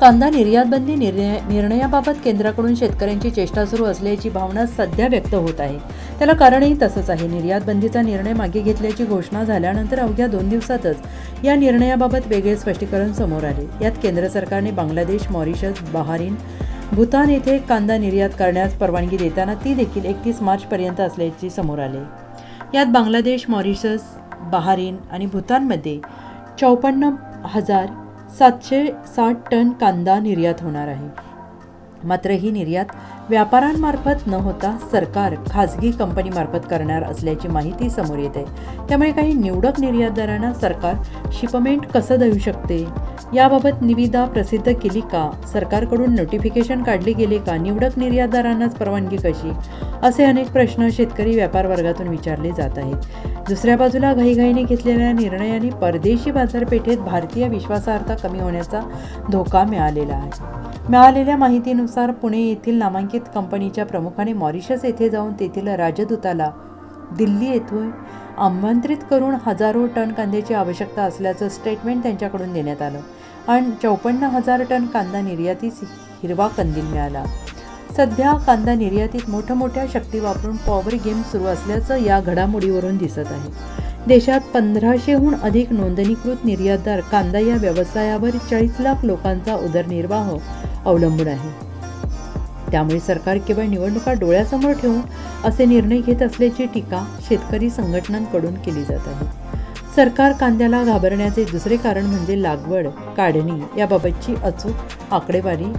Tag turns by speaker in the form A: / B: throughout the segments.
A: कांदा निर्यातबंदी निर्णय निर्णयाबाबत केंद्राकडून शेतकऱ्यांची चेष्टा सुरू असल्याची भावना सध्या व्यक्त होत आहे. त्याला कारणही तसंच आहे. निर्यातबंदीचा निर्णय मागे घेतल्याची घोषणा झाल्यानंतर अवघ्या दोन दिवसातच या निर्णयाबाबत वेगळे स्पष्टीकरण समोर आले. यात केंद्र सरकारने बांगलादेश मॉरिशस बहारीन भूतान येथे कांदा निर्यात करण्यास परवानगी देताना ती देखील एकतीस मार्चपर्यंत असल्याचे समोर आले. यात बांगलादेश मॉरिशस बहारीन आणि भूतानमध्ये चौपन्न हजार सातशे साठ टन कांदा निर्यात होणार आहे. मात्र ही निर्यात व्यापाऱ्यांमार्फत न होता सरकार खाजगी कंपनीमार्फत करणार असल्याची माहिती समोर येते. त्यामुळे काही निवडक निर्यातदारांना सरकार शिपमेंट कसं देऊ शकते? याबाबत निविदा प्रसिद्ध केली का? सरकारकडून नोटिफिकेशन काढले गेले का? निवडक निर्यातदारांनाच परवानगी कशी? असे अनेक प्रश्न शेतकरी व्यापार वर्गातून विचारले जात आहेत. दुसऱ्या बाजूला घाईघाईने घेतलेल्या निर्णयाने परदेशी बाजारपेठेत भारतीय विश्वासार्हता कमी होण्याचा धोका मिळालेला आहे. मिळालेल्या माहितीनुसार पुणे येथील नामांकित कंपनीच्या प्रमुखाने मॉरिशस येथे जाऊन तेथील राजदूताला दिल्ली येथून आमंत्रित करून हजारो टन कांद्याची आवश्यकता असल्याचं स्टेटमेंट त्यांच्याकडून देण्यात आलं आणि चौपन्न हजार टन कांदा निर्यातीस हिरवा कंदील मिळाला. सध्या कांदा निर्यातीत मोठ्या मोठ्या शक्ती वापरून पॉवर गेम सुरू असल्याचं या घडामोडीवरून दिसत आहे. देशात पंधराशेहून अधिक नोंदणीकृत निर्यातदार कांदा या व्यवसायावर चाळीस लाख लोकांचा उदरनिर्वाह अवलंबून आहे. त्यामुळे सरकार केवळ निवडणुका डोळ्यासमोर ठेवून असे निर्णय घेत असल्याची टीका शेतकरी संघटनांकडून केली जात आहे. सरकार कांद्याला घाबरण्याचे दुसरे कारण म्हणजे लागवड काढणी याबाबतची अचूक आकडेवारी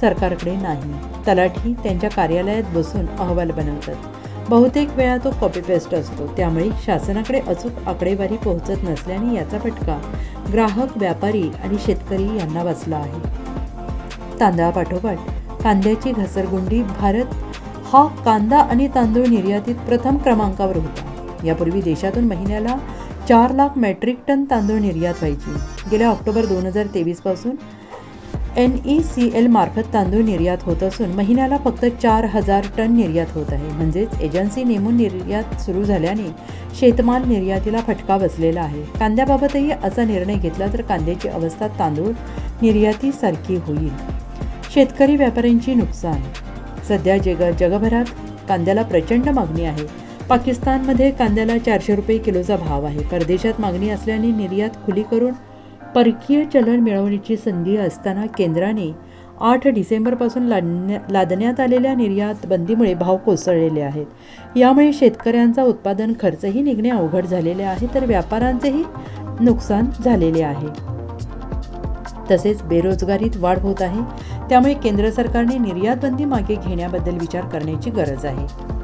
A: सरकारकडे नाही. तलाठी त्यांच्या कार्यालयात बसून अहवाल बनवतात. बहुतेक वेळा तो कॉपी पेस्ट असतो. त्यामुळे शासनाकडे अचूक आकडेवारी पोहोचत नसल्याने याचा फटका ग्राहक व्यापारी आणि शेतकरी यांना बसला आहे. तांदळापाठोपाठ कांद्याची घसरगुंडी भारत हा कांदा आणि तांदूळ निर्यातीत प्रथम क्रमांकावर होता. यापूर्वी देशातून महिन्याला चार लाख मेट्रिक टन तांदूळ निर्यात व्हायची. गेल्या ऑक्टोबर दोन हजार तेवीसपासून एन ई सी एल मार्फत तांदूळ निर्यात होत असून महिन्याला फक्त चार हजार टन निर्यात होत आहे. म्हणजेच एजन्सी नेमून निर्यात सुरू झाल्याने शेतमाल निर्यातीला फटका बसलेला आहे. कांद्याबाबतही असा निर्णय घेतला तर कांद्याची अवस्था तांदूळ निर्यातीसारखी होईल. शेतकरी व्यापाऱ्यांची नुकसान. सध्या जग जगभरात कांद्याला प्रचंड मागणी आहे. पाकिस्तानमध्ये कांद्याला चारशे रुपये किलोचा भाव आहे. परदेशात मागणी असल्याने निर्यात खुली करून परकीय चलन मिळवण्याची संधी असताना केंद्राने आठ डिसेंबरपासून लादण्या लादण्यात आलेल्या निर्यात बंदीमुळे भाव कोसळलेले आहेत. यामुळे शेतकऱ्यांचा उत्पादन खर्चही निघणे अवघड झालेले आहे तर व्यापाऱ्यांचेही नुकसान झालेले आहे. तसेच बेरोजगारीत वाढ होत आहे. त्यामुळे केंद्र सरकारने निर्यात बंदी मागे घेण्याबद्दल विचार करण्याची गरज आहे.